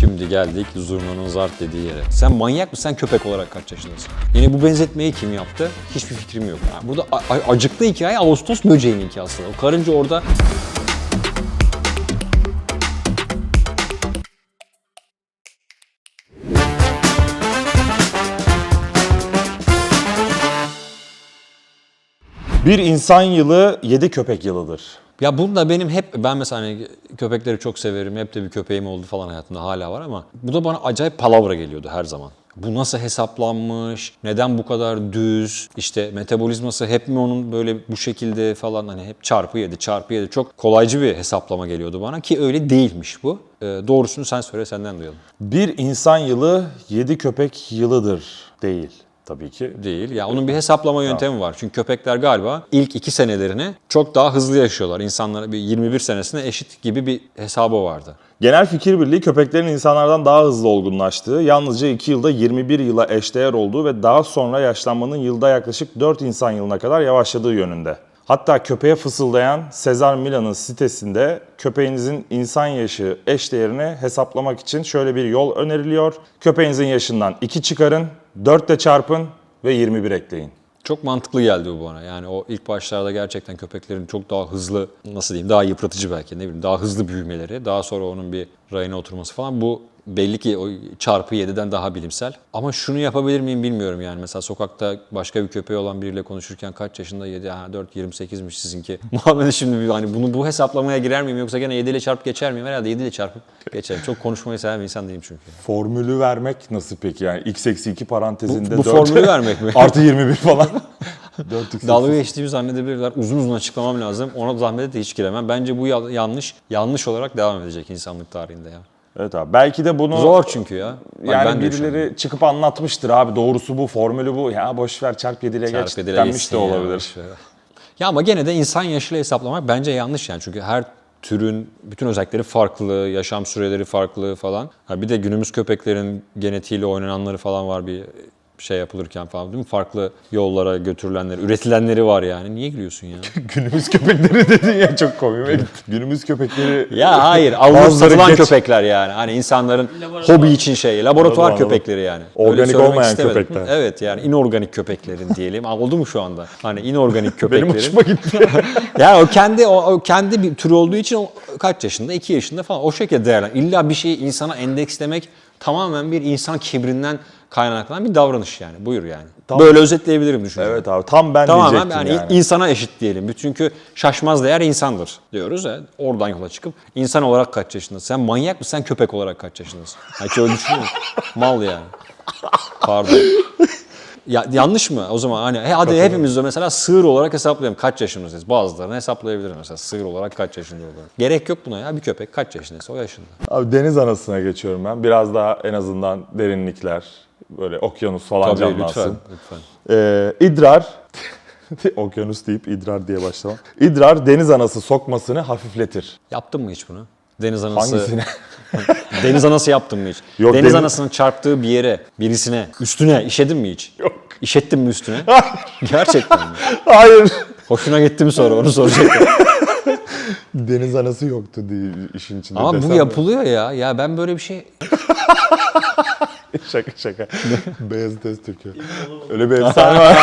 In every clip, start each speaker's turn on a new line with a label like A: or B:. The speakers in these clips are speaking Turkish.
A: Şimdi geldik zurnanın zart dediği yere. Sen manyak mısın? Sen köpek olarak kaç yaşındasın? Yine bu benzetmeyi kim yaptı? Hiçbir fikrim yok. Yani burada acıklı hikaye Ağustos böceğinin hikayesi aslında. O karınca orada
B: Bir insan yılı 7 köpek yılıdır.
A: Ya bunda benim hep ben mesela hani köpekleri çok severim. Hep de bir köpeğim oldu falan hayatımda hala var ama bu da bana acayip palavra geliyordu her zaman. Bu nasıl hesaplanmış? Neden bu kadar düz? İşte metabolizması hep mi onun böyle bu şekilde falan hani hep çarpı 7 çarpı 7 çok kolaycı bir hesaplama geliyordu bana ki öyle değilmiş bu. Ee, doğrusunu sen söyle senden duyalım.
B: Bir insan yılı 7 köpek yılıdır. Değil tabii ki.
A: Değil. Ya onun bir hesaplama yöntemi var. Çünkü köpekler galiba ilk iki senelerini çok daha hızlı yaşıyorlar. İnsanlara bir 21 senesine eşit gibi bir hesabı vardı.
B: Genel fikir birliği köpeklerin insanlardan daha hızlı olgunlaştığı, yalnızca 2 yılda 21 yıla eşdeğer olduğu ve daha sonra yaşlanmanın yılda yaklaşık 4 insan yılına kadar yavaşladığı yönünde. Hatta köpeğe fısıldayan Sezar Milan'ın sitesinde köpeğinizin insan yaşı eşdeğerini hesaplamak için şöyle bir yol öneriliyor. Köpeğinizin yaşından 2 çıkarın, 4 ile çarpın ve 21 ekleyin.
A: Çok mantıklı geldi bu bana. Yani o ilk başlarda gerçekten köpeklerin çok daha hızlı, nasıl diyeyim, daha yıpratıcı belki ne bileyim, daha hızlı büyümeleri, daha sonra onun bir rayına oturması falan bu belli ki o çarpı 7'den daha bilimsel. Ama şunu yapabilir miyim bilmiyorum yani. Mesela sokakta başka bir köpeği olan biriyle konuşurken kaç yaşında 7, ha 4, 28'miş sizinki. Muhammed'e şimdi bir hani bunu bu hesaplamaya girer miyim yoksa gene 7 ile çarpıp geçer miyim? Herhalde 7 ile çarpıp geçerim. Çok konuşmayı seven bir insan değilim çünkü.
B: Formülü vermek nasıl peki? Yani x eksi 2 parantezinde
A: Bu- bu
B: 4
A: formülü vermek mi?
B: Artı 21 falan. 4 x
A: Dalga geçtiğimi zannedebilirler. Uzun uzun açıklamam lazım. Ona zahmete de hiç giremem. Bence bu ya- yanlış, yanlış olarak devam edecek insanlık tarihinde ya.
B: Evet abi. Belki de bunu
A: Zor çünkü ya.
B: Yani
A: ben de
B: birileri çıkıp anlatmıştır abi. Doğrusu bu, formülü bu. Ya boş ver çarp 7 ile geç
A: Çarpı
B: denmiş de
A: ya,
B: olabilir.
A: boş ver. Ya ama gene de insan yaşıyla hesaplamak bence yanlış yani. Çünkü her türün bütün özellikleri farklı, yaşam süreleri farklı falan. Ha bir de günümüz köpeklerin genetiğiyle oynananları falan var bir şey yapılırken falan değil mi? Farklı yollara götürülenleri, üretilenleri var yani. Niye gülüyorsun ya?
B: Günümüz köpekleri dedin ya çok gitti. Günümüz köpekleri
A: Ya hayır,
B: Bazıları
A: satılan
B: geç-
A: köpekler yani. Hani insanların
C: Laboratuvar.
A: hobi için şey, laboratuvar
B: Anladım,
A: köpekleri yani.
B: Organik
A: Öyle söylemek
B: olmayan
A: istemedim.
B: köpekler.
A: Evet yani inorganik köpeklerin diyelim. Aa, Oldu mu şu anda? Hani inorganik köpeklerin.
B: benim hoşuma gitti.
A: yani o kendi o, o kendi bir tür olduğu için o kaç yaşında? 2 yaşında falan o şekilde değerlen. İlla bir şeyi insana endekslemek tamamen bir insan kibrinden kaynaklanan bir davranış yani. Buyur yani. Böyle özetleyebilirim düşünüyorum.
B: evet abi tam ben
A: Tamamen
B: diyecektim
A: yani,
B: yani.
A: insana eşit diyelim. Çünkü şaşmaz değer insandır diyoruz ya. Oradan yola çıkıp insan olarak kaç yaşındasın? Sen manyak mısın? Sen köpek olarak kaç yaşındasın? Hiç öyle musun? Mal yani. Pardon. Ya yanlış mı? O zaman hani he, hadi hepimiz de mesela sığır olarak hesaplayalım. Kaç yaşındayız? Bazılarını hesaplayabilirim mesela. Sığır olarak kaç yaşında olur? Gerek yok buna ya. Bir köpek kaç yaşındaysa o yaşında.
B: Abi deniz anasına geçiyorum ben. Biraz daha en azından derinlikler, böyle okyanus falan
A: Tabii
B: canlansın.
A: lütfen. lütfen.
B: Ee, idrar, okyanus deyip idrar diye başlamam. İdrar deniz anası sokmasını hafifletir.
A: Yaptın mı hiç bunu? Deniz anası.
B: Hangisine?
A: Deniz anası yaptın mı hiç?
B: Yok,
A: Deniz
B: deniz-
A: anasının çarptığı bir yere, birisine, üstüne işedin mi hiç?
B: Yok.
A: İşettin mi üstüne? Gerçekten mi?
B: Hayır.
A: Hoşuna gitti mi sonra onu soracaktım.
B: Deniz anası yoktu diye işin içinde.
A: Ama bu yapılıyor ya. Ya ben böyle bir şey...
B: şaka şaka. Beyaz test Türkiye. Öyle bir efsane var.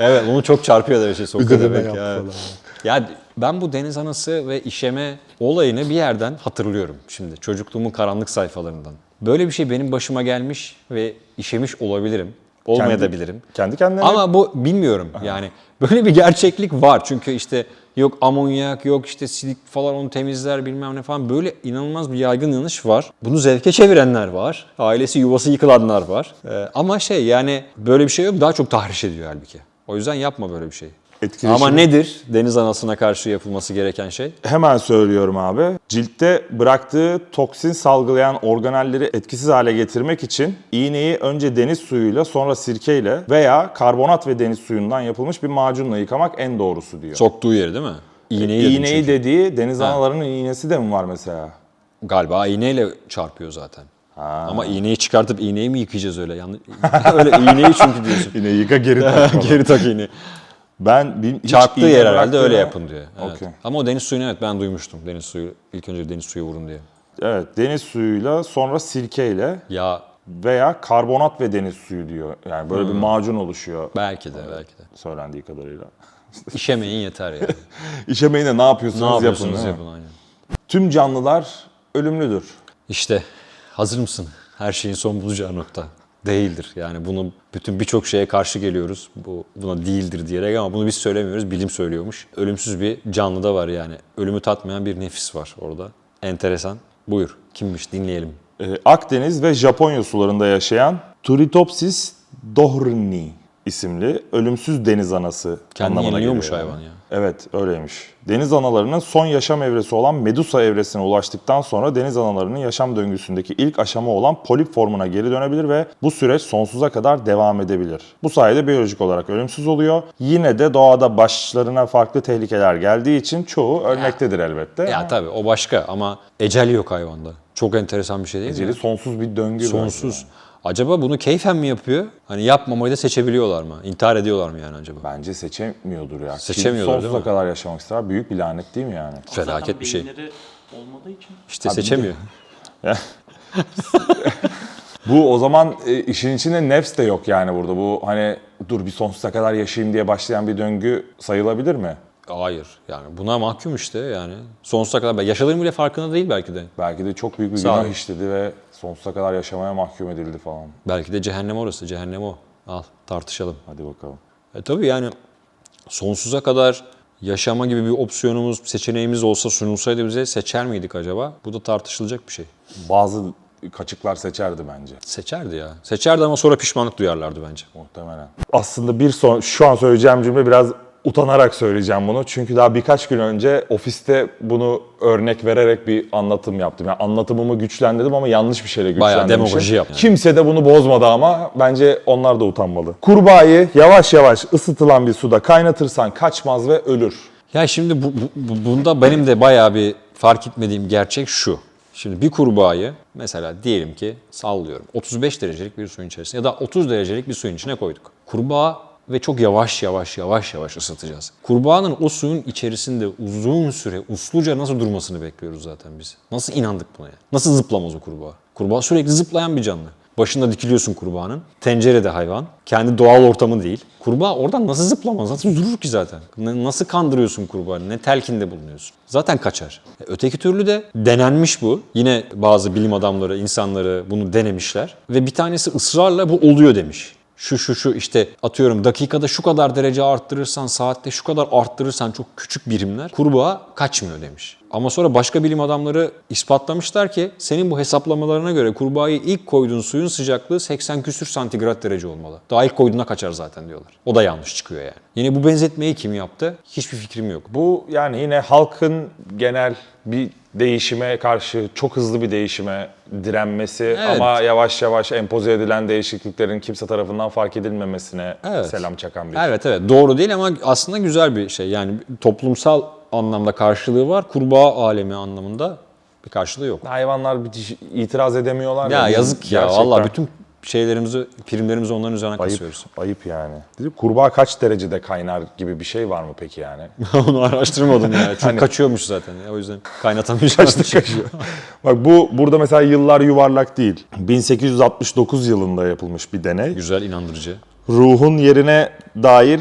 A: Evet onu çok çarpıyor da bir şey sokuyor
B: Üzerine
A: demek ya. Ya ben bu deniz anası ve işeme olayını bir yerden hatırlıyorum şimdi. Çocukluğumun karanlık sayfalarından. Böyle bir şey benim başıma gelmiş ve işemiş olabilirim. Olmayabilirim.
B: Kendi kendine
A: Ama bu bilmiyorum yani. Böyle bir gerçeklik var. Çünkü işte yok amonyak, yok işte silik falan onu temizler bilmem ne falan. Böyle inanılmaz bir yaygın yanlış var. Bunu zevke çevirenler var. Ailesi yuvası yıkılanlar var. Ee, ama şey yani böyle bir şey yok. Daha çok tahriş ediyor halbuki. O yüzden yapma böyle bir şey.
B: Etkileşimi-
A: Ama nedir deniz anasına karşı yapılması gereken şey?
B: Hemen söylüyorum abi. Ciltte bıraktığı toksin salgılayan organelleri etkisiz hale getirmek için iğneyi önce deniz suyuyla sonra sirkeyle veya karbonat ve deniz suyundan yapılmış bir macunla yıkamak en doğrusu diyor.
A: Soktuğu yeri değil mi? İğneyi, dedin
B: İğneyi
A: çünkü.
B: dediği deniz analarının iğnesi de mi var mesela?
A: Galiba iğneyle çarpıyor zaten. Ama iğneyi çıkartıp iğneyi mi yıkayacağız öyle? Yanlış... öyle iğneyi çünkü diyorsun.
B: Yine yıka geri tak.
A: Geri tak iğneyi.
B: Ben bil- hiç
A: Çarptığı yer herhalde öyle yapın diyor. Evet.
B: Okey.
A: Ama o deniz suyunu evet ben duymuştum. Deniz suyu ilk önce deniz suyu vurun diye.
B: Evet, deniz suyuyla sonra sirkeyle
A: Ya
B: veya karbonat ve deniz suyu diyor. Yani böyle bir macun oluşuyor
A: belki de belki de.
B: söylendiği kadarıyla.
A: İşemeyin yeter yani.
B: İşemeyin de ne yapıyorsunuz,
A: ne yapıyorsunuz
B: yapın.
A: yapın aynen.
B: Tüm canlılar ölümlüdür.
A: İşte hazır mısın? Her şeyin son bulacağı nokta. Değildir. Yani bunu bütün birçok şeye karşı geliyoruz. Bu buna değildir diyerek ama bunu biz söylemiyoruz. Bilim söylüyormuş. Ölümsüz bir canlı da var yani. Ölümü tatmayan bir nefis var orada. Enteresan. Buyur. Kimmiş dinleyelim.
B: Ee, Akdeniz ve Japonya sularında yaşayan Turritopsis dohrni isimli ölümsüz deniz anası
A: Kendini
B: anlamına geliyor yani.
A: hayvan ya.
B: Evet öyleymiş. Deniz analarının son yaşam evresi olan Medusa evresine ulaştıktan sonra deniz analarının yaşam döngüsündeki ilk aşama olan polip formuna geri dönebilir ve bu süreç sonsuza kadar devam edebilir. Bu sayede biyolojik olarak ölümsüz oluyor. Yine de doğada başlarına farklı tehlikeler geldiği için çoğu ölmektedir elbette.
A: Ya tabii o başka ama ecel yok hayvanda. Çok enteresan bir şey değil mi?
B: Eceli sonsuz bir döngü.
A: Sonsuz. Acaba bunu keyfen mi yapıyor? Hani yapmamayı da seçebiliyorlar mı? İntihar ediyorlar mı yani acaba?
B: Bence seçemiyordur ya.
A: Seçemiyorlar,
B: Kim
A: değil
B: sonsuza
A: mi?
B: kadar yaşamak ister. Büyük bir lanet değil mi yani?
A: Felaket
C: Zaten
A: bir şey.
C: beyinleri olmadığı için
A: İşte seçemiyor.
B: Bu o zaman e, işin içinde nefs de yok yani burada. Bu hani dur bir sonsuza kadar yaşayayım diye başlayan bir döngü sayılabilir mi?
A: Hayır. Yani buna mahkum işte yani. Sonsuza kadar. Yaşadığının bile farkında değil belki de.
B: Belki de çok büyük bir
A: Sağ
B: günah
A: ol.
B: işledi ve sonsuza kadar yaşamaya mahkum edildi falan.
A: Belki de cehennem orası. Cehennem o. Al tartışalım.
B: Hadi bakalım.
A: E tabii yani sonsuza kadar yaşama gibi bir opsiyonumuz, seçeneğimiz olsa sunulsaydı bize seçer miydik acaba? Bu da tartışılacak bir şey.
B: Bazı kaçıklar seçerdi bence
A: Seçerdi ya. Seçerdi ama sonra pişmanlık duyarlardı bence.
B: muhtemelen. Aslında bir son şu an söyleyeceğim cümle biraz utanarak söyleyeceğim bunu. Çünkü daha birkaç gün önce ofiste bunu örnek vererek bir anlatım yaptım. Yani anlatımımı güçlendirdim ama yanlış bir şeyle
A: Bayağı
B: güçlendirmişim.
A: demagoji yaptın.
B: Kimse de bunu bozmadı ama bence onlar da utanmalı. Kurbağayı yavaş yavaş ısıtılan bir suda kaynatırsan kaçmaz ve ölür.
A: Ya şimdi bu, bu- bu- bunda benim de bayağı bir fark etmediğim gerçek şu. Şimdi bir kurbağayı mesela diyelim ki sallıyorum 35 derecelik bir suyun içerisine ya da 30 derecelik bir suyun içine koyduk. Kurbağa ve çok yavaş yavaş yavaş yavaş ısıtacağız. Kurbağanın o suyun içerisinde uzun süre usluca nasıl durmasını bekliyoruz zaten biz. Nasıl inandık buna ya? Nasıl zıplamaz o kurbağa? Kurbağa sürekli zıplayan bir canlı. Başında dikiliyorsun kurbağanın. Tencerede hayvan. Kendi doğal ortamı değil. Kurbağa oradan nasıl zıplamaz? Nasıl durur ki zaten? Nasıl kandırıyorsun kurbağanı? Ne telkinde bulunuyorsun? Zaten kaçar. E, Öteki türlü de denenmiş bu. Yine bazı bilim adamları, insanları bunu denemişler. Ve bir tanesi ısrarla bu oluyor demiş şu şu şu işte atıyorum dakikada şu kadar derece arttırırsan saatte şu kadar arttırırsan çok küçük birimler kurbağa kaçmıyor demiş. Ama sonra başka bilim adamları ispatlamışlar ki senin bu hesaplamalarına göre kurbağayı ilk koyduğun suyun sıcaklığı 80 küsür santigrat derece olmalı. Daha ilk koyduğuna kaçar zaten diyorlar. O da yanlış çıkıyor yani. Yine bu benzetmeyi kim yaptı? Hiçbir fikrim yok.
B: Bu yani yine halkın genel bir değişime karşı çok hızlı bir değişime direnmesi
A: Evet.
B: ama yavaş yavaş empoze edilen değişikliklerin kimse tarafından fark edilmemesine
A: Evet.
B: selam çakan bir.
A: Evet evet doğru değil ama aslında güzel bir şey. Yani toplumsal anlamda karşılığı var. Kurbağa alemi anlamında bir karşılığı yok.
B: Hayvanlar bir itiraz edemiyorlar.
A: Ya
B: Biz
A: yazık ya
B: gerçekten
A: vallahi bütün şeylerimizi, primlerimizi onların üzerine
B: ayıp,
A: kasıyoruz.
B: ayıp yani. Kurbağa kaç derecede kaynar gibi bir şey var mı peki yani?
A: Onu araştırmadım ya. Çok
B: Hani-
A: kaçıyormuş zaten ya. O yüzden kaynatamayacağım.
B: Bak bu burada mesela yıllar yuvarlak değil. 1869 yılında yapılmış bir deney.
A: Güzel, inandırıcı.
B: ruhun yerine dair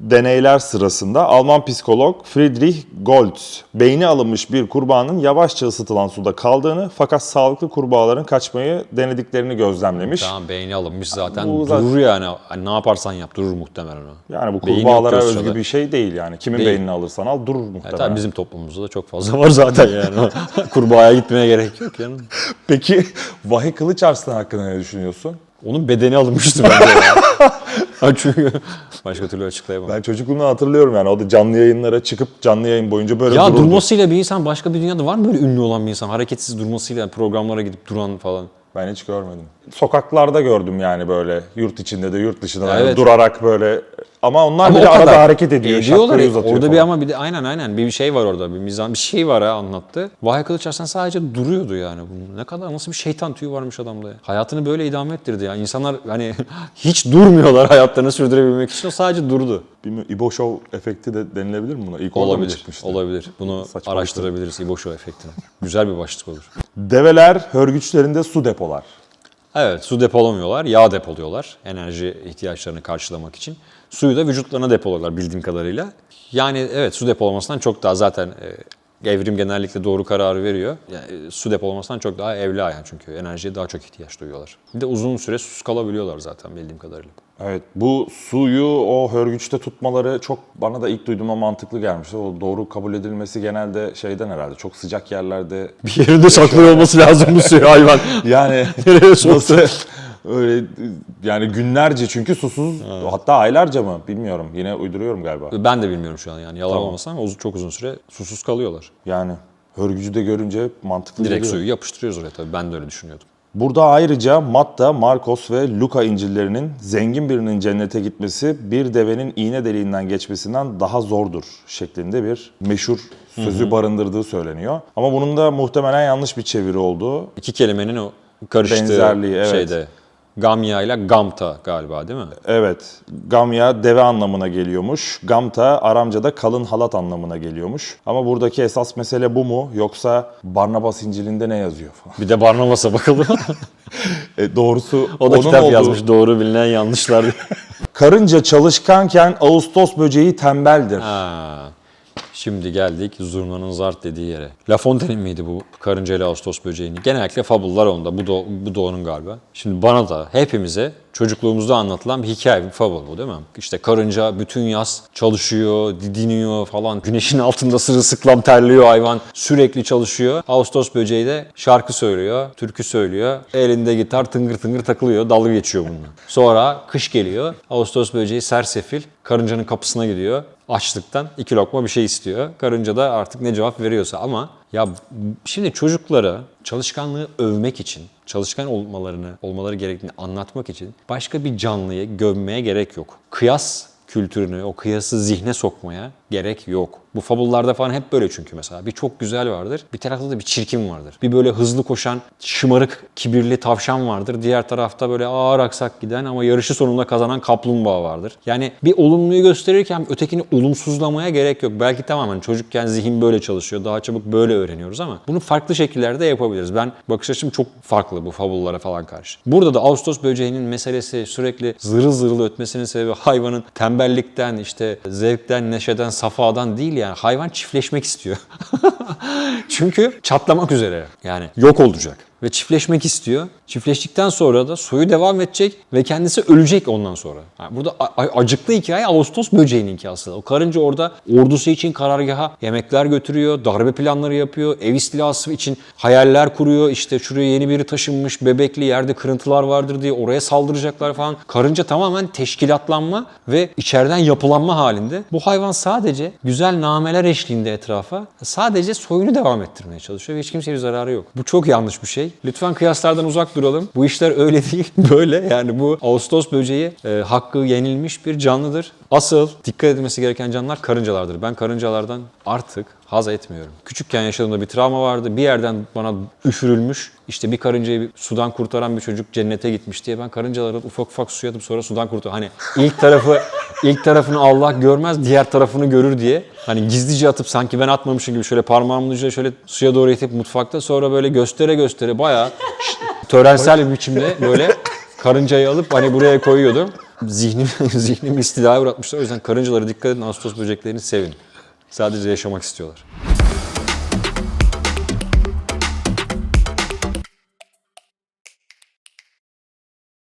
B: deneyler sırasında Alman psikolog Friedrich Goltz beyni alınmış bir kurbağanın yavaşça ısıtılan suda kaldığını fakat sağlıklı kurbağaların kaçmayı denediklerini gözlemlemiş.
A: Tamam beyni alınmış zaten.
B: Bu
A: durur
B: zaten-
A: yani. Hani ne yaparsan yap durur muhtemelen o.
B: Yani bu
A: Beyni
B: kurbağalara
A: yok
B: özgü
A: sırada.
B: bir şey değil yani. Kimin
A: Değil.
B: beynini alırsan al durur
A: Yani
B: muhtemelen.
A: tabii bizim toplumumuzda da çok fazla var zaten yani. Kurbağaya gitmeye gerek yok yani.
B: Peki Vahiy Kılıç Arslan hakkında ne düşünüyorsun?
A: Onun bedeni alınmıştı bence ya. Çünkü başka türlü açıklayamam.
B: Ben çocukluğumdan hatırlıyorum yani o da canlı yayınlara çıkıp canlı yayın boyunca böyle
A: ya
B: dururdu.
A: durmasıyla bir insan başka bir dünyada var mı böyle ünlü olan bir insan? Hareketsiz durmasıyla programlara gidip duran falan.
B: Ben hiç görmedim. Sokaklarda gördüm yani böyle yurt içinde de yurt dışında da
A: Evet.
B: durarak böyle Ama onlar
A: Ama
B: bile
A: o
B: arada hareket ediyor.
A: Ediyorlar.
B: şapkayı uzatıyor
A: Orada bir
B: falan.
A: ama bir de aynen aynen bir şey var orada. Bir mizan bir şey var ha anlattı. Vahiy Kılıç Arslan sadece duruyordu yani. Bu ne kadar nasıl bir şeytan tüyü varmış adamda ya. Hayatını böyle idame ettirdi ya. İnsanlar hani hiç durmuyorlar hayatlarını sürdürebilmek için. O sadece durdu.
B: Bilmiyorum, İbo Show efekti de denilebilir mi buna? İlk orada mı
A: Olabilir.
B: çıkmıştı?
A: Olabilir. Bunu
B: Saçma
A: araştırabiliriz İbo Show efektini. Güzel bir başlık olur.
B: Develer hörgüçlerinde su depolar.
A: Evet su depolamıyorlar, yağ depoluyorlar enerji ihtiyaçlarını karşılamak için. Suyu da vücutlarına depoluyorlar bildiğim kadarıyla. Yani evet su depolamasından çok daha zaten e, evrim genellikle doğru kararı veriyor. Yani, e, su depolamasından çok daha evla yani çünkü enerjiye daha çok ihtiyaç duyuyorlar. Bir de uzun süre susuz kalabiliyorlar zaten bildiğim kadarıyla.
B: Evet bu suyu o hörgüçte tutmaları çok bana da ilk duyduğuma mantıklı gelmişti. O doğru kabul edilmesi genelde şeyden herhalde çok sıcak yerlerde.
A: Bir yerinde saklıyor olması lazım bu suyu hayvan.
B: Yani
A: Nereye
B: nasıl öyle yani günlerce çünkü susuz hatta aylarca mı bilmiyorum yine uyduruyorum galiba.
A: Ben de bilmiyorum şu an yani yalan
B: Tamam.
A: olmasın ama uz- çok uzun süre susuz kalıyorlar.
B: Yani hörgücü de görünce mantıklı
A: Direkt
B: geliyor.
A: suyu yapıştırıyoruz oraya tabii ben de öyle düşünüyordum.
B: Burada ayrıca Matta, Markos ve Luka İncil'lerinin zengin birinin cennete gitmesi bir devenin iğne deliğinden geçmesinden daha zordur şeklinde bir meşhur sözü barındırdığı söyleniyor. Ama bunun da muhtemelen yanlış bir çeviri olduğu.
A: İki kelimenin o karıştığı
B: Benzerliği, evet.
A: şeyde. Gamya ile Gamta galiba değil mi?
B: Evet, Gamya deve anlamına geliyormuş. Gamta Aramca'da kalın halat anlamına geliyormuş. Ama buradaki esas mesele bu mu? Yoksa Barnabas İncil'inde ne yazıyor falan.
A: Bir de Barnabas'a bakalım.
B: E, doğrusu
A: o da
B: onun
A: kitap
B: olduğu-
A: yazmış doğru bilinen yanlışlar.
B: Karınca çalışkanken Ağustos böceği tembeldir.
A: ha. Şimdi geldik zurnanın zart dediği yere. La Fontaine'in miydi bu karınca ile Ağustos böceğini? Genellikle fabullar onda. Bu da, bu da onun galiba. Şimdi bana da hepimize çocukluğumuzda anlatılan bir hikaye, bir fabul bu değil mi? İşte karınca bütün yaz çalışıyor, didiniyor falan. Güneşin altında sırılsıklam terliyor hayvan. Sürekli çalışıyor. Ağustos böceği de şarkı söylüyor, türkü söylüyor. Elinde gitar tıngır tıngır takılıyor, dalga geçiyor bununla. Sonra kış geliyor. Ağustos böceği sersefil karıncanın kapısına gidiyor. Açlıktan iki lokma bir şey istiyor. Karınca da artık ne cevap veriyorsa ama ya şimdi çocuklara çalışkanlığı övmek için, çalışkan olmalarını, olmaları gerektiğini anlatmak için başka bir canlıyı gömmeye gerek yok. Kıyas kültürünü, o kıyası zihne sokmaya gerek yok. Bu fabullarda falan hep böyle çünkü mesela. Bir çok güzel vardır, bir tarafta da bir çirkin vardır. Bir böyle hızlı koşan, şımarık, kibirli tavşan vardır. Diğer tarafta böyle ağır aksak giden ama yarışı sonunda kazanan kaplumbağa vardır. Yani bir olumluyu gösterirken ötekini olumsuzlamaya gerek yok. Belki tamamen çocukken zihin böyle çalışıyor, daha çabuk böyle öğreniyoruz ama bunu farklı şekillerde yapabiliriz. Ben bakış açım çok farklı bu fabullara falan karşı. Burada da Ağustos böceğinin meselesi sürekli zırıl zırıl ötmesinin sebebi hayvanın tembellikten, işte zevkten, neşeden, safadan değil yani. Hayvan çiftleşmek istiyor. Çünkü çatlamak üzere yani. Yok olacak ve çiftleşmek istiyor. Çiftleştikten sonra da soyu devam edecek ve kendisi ölecek ondan sonra. Yani burada acıklı hikaye Ağustos böceğinin hikayesi. O karınca orada ordusu için karargaha yemekler götürüyor, darbe planları yapıyor, ev istilası için hayaller kuruyor. İşte şuraya yeni biri taşınmış, bebekli yerde kırıntılar vardır diye oraya saldıracaklar falan. Karınca tamamen teşkilatlanma ve içeriden yapılanma halinde. Bu hayvan sadece güzel nameler eşliğinde etrafa sadece soyunu devam ettirmeye çalışıyor ve hiç kimseye zararı yok. Bu çok yanlış bir şey. Lütfen kıyaslardan uzak duralım. Bu işler öyle değil. Böyle yani bu Ağustos böceği e, hakkı yenilmiş bir canlıdır. Asıl dikkat edilmesi gereken canlılar karıncalardır. Ben karıncalardan artık haz etmiyorum. Küçükken yaşadığımda bir travma vardı. Bir yerden bana üfürülmüş. İşte bir karıncayı sudan kurtaran bir çocuk cennete gitmiş diye ben karıncaları ufak ufak suya atıp sonra sudan kurtar. Hani ilk tarafı ilk tarafını Allah görmez, diğer tarafını görür diye. Hani gizlice atıp sanki ben atmamışım gibi şöyle parmağımın ucuyla şöyle suya doğru itip mutfakta sonra böyle göstere göstere bayağı törensel bir biçimde böyle karıncayı alıp hani buraya koyuyordum. Zihnim, zihnimi istilaya uğratmışlar. O yüzden karıncalara dikkat edin. Ağustos böceklerini sevin. Sadece yaşamak istiyorlar.